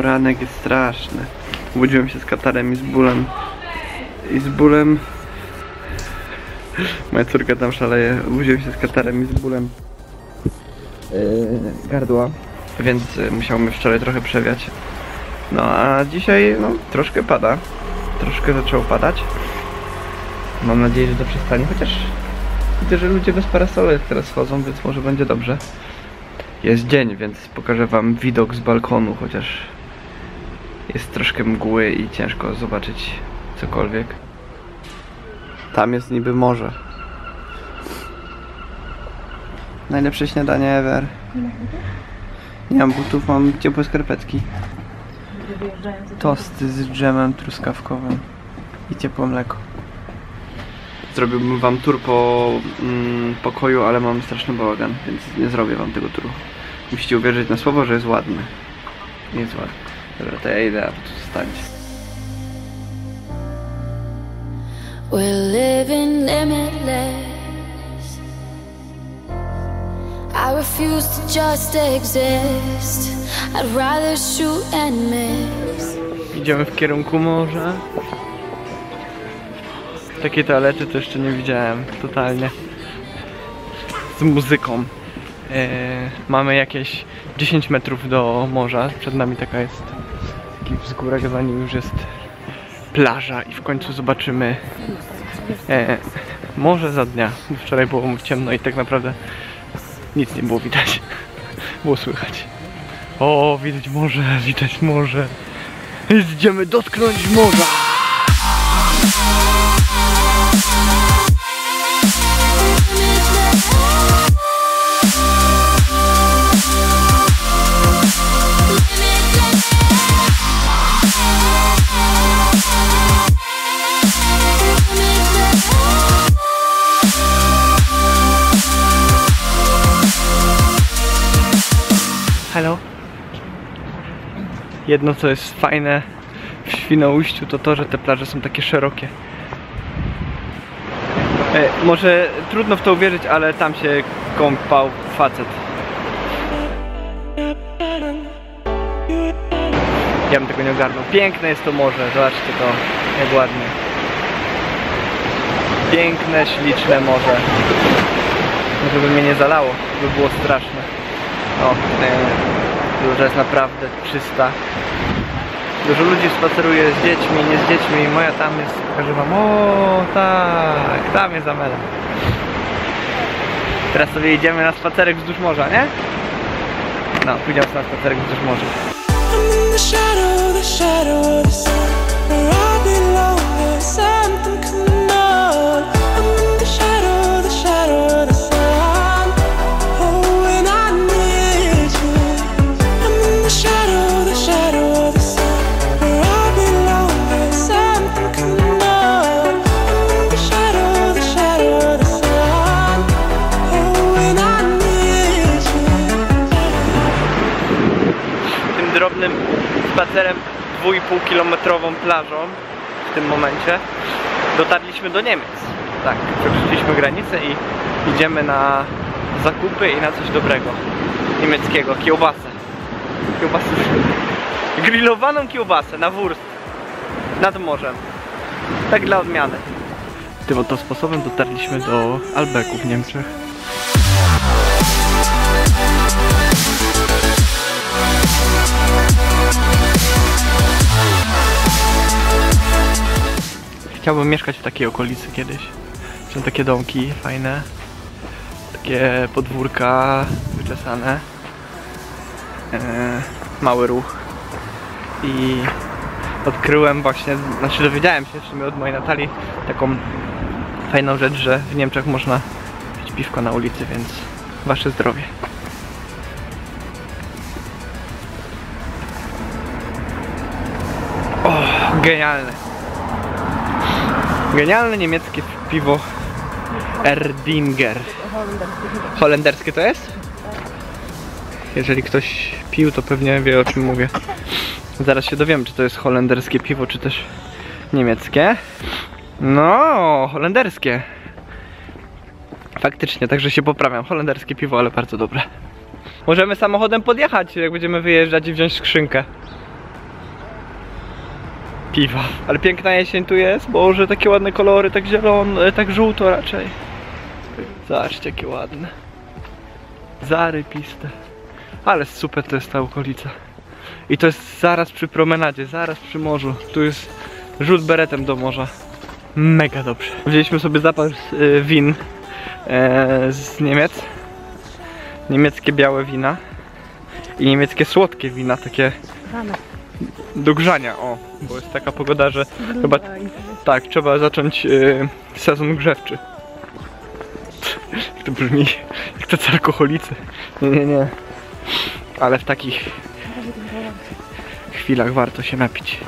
Poranek jest straszny. Obudziłem się z katarem i z bólem. I z bólem. Moja córka tam szaleje. Obudziłem się z katarem i z bólem yy, gardła. Więc yy, musiał mnie wczoraj trochę przewiać. No a dzisiaj no troszkę pada. Troszkę zaczęło padać. Mam nadzieję, że to przestanie, chociaż widzę, że ludzie bez parasolek teraz chodzą, więc może będzie dobrze. Jest dzień, więc pokażę wam widok z balkonu, chociaż jest troszkę mgły i ciężko zobaczyć cokolwiek. Tam jest niby morze. Najlepsze śniadanie ever. Nie mam butów, mam ciepłe skarpetki. Tosty z dżemem truskawkowym i ciepłe mleko. Zrobiłbym wam tour po mm, pokoju, ale mam straszny bałagan, więc nie zrobię wam tego touru. Musicie uwierzyć na słowo, że jest ładny. Nie jest ładny. Dobra, to ja idę, a tu zostańcie. We're living limitless. I refuse to just exist. I'd rather shoot and miss. Idziemy w kierunku morza. Takiej toalety to jeszcze nie widziałem, totalnie. Z muzyką. E, mamy jakieś 10 metrów do morza. Przed nami taka jest taki wzgórek, za nim już jest plaża i w końcu zobaczymy e, morze za dnia. Wczoraj było ciemno i tak naprawdę nic nie było widać. Było słychać. O, widać morze, widać morze. Idziemy dotknąć morza! Jedno co jest fajne w Świnoujściu to to, że te plaże są takie szerokie. E, może trudno w to uwierzyć, ale tam się kąpał facet. Ja bym tego nie ogarnął. Piękne jest to morze, zobaczcie to, jak ładnie. Piękne, śliczne morze. Może by mnie nie zalało, by było straszne. O, dużo jest naprawdę czysta. Dużo ludzi spaceruje z dziećmi, nie z dziećmi. Moja tam jest, pokażę wam. O, tak, tam jest Amela. Teraz sobie idziemy na spacerek wzdłuż morza, nie? No, pójdziemy na spacerek wzdłuż morza. Spacerem 2,5 kilometrową plażą w tym momencie dotarliśmy do Niemiec. Tak, przekroczyliśmy granicę i idziemy na zakupy i na coś dobrego niemieckiego, kiełbasę. Kiełbasę. Grillowaną kiełbasę na wurst nad morzem. Tak dla odmiany. Tym oto sposobem dotarliśmy do Albeku w Niemczech. Chciałbym mieszkać w takiej okolicy kiedyś. Są takie domki fajne, takie podwórka wyczesane, e, mały ruch i odkryłem właśnie, znaczy dowiedziałem się w sumie od mojej Natalii taką fajną rzecz, że w Niemczech można pić piwko na ulicy, więc wasze zdrowie. O, genialne. Genialne niemieckie piwo Erdinger. Holenderskie to jest? Jeżeli ktoś pił, to pewnie wie o czym mówię. Zaraz się dowiem, czy to jest holenderskie piwo, czy też niemieckie. No, holenderskie. Faktycznie, także się poprawiam. Holenderskie piwo, ale bardzo dobre. Możemy samochodem podjechać, jak będziemy wyjeżdżać i wziąć skrzynkę. Piwa. Ale piękna jesień tu jest, Boże, takie ładne kolory, tak zielone, tak żółto raczej. Zobaczcie, jakie ładne. Zarypiste. Ale super to jest ta okolica. I to jest zaraz przy promenadzie, zaraz przy morzu. Tu jest rzut beretem do morza. Mega dobrze. Wzięliśmy sobie zapas y, win e, z Niemiec. Niemieckie białe wina. I niemieckie słodkie wina, takie do grzania, o. Bo jest taka pogoda, że chyba tak, trzeba zacząć y, sezon grzewczy. Jak to brzmi, jak tacy alkoholicy. Nie, nie, nie. Ale w takich chwilach warto się napić.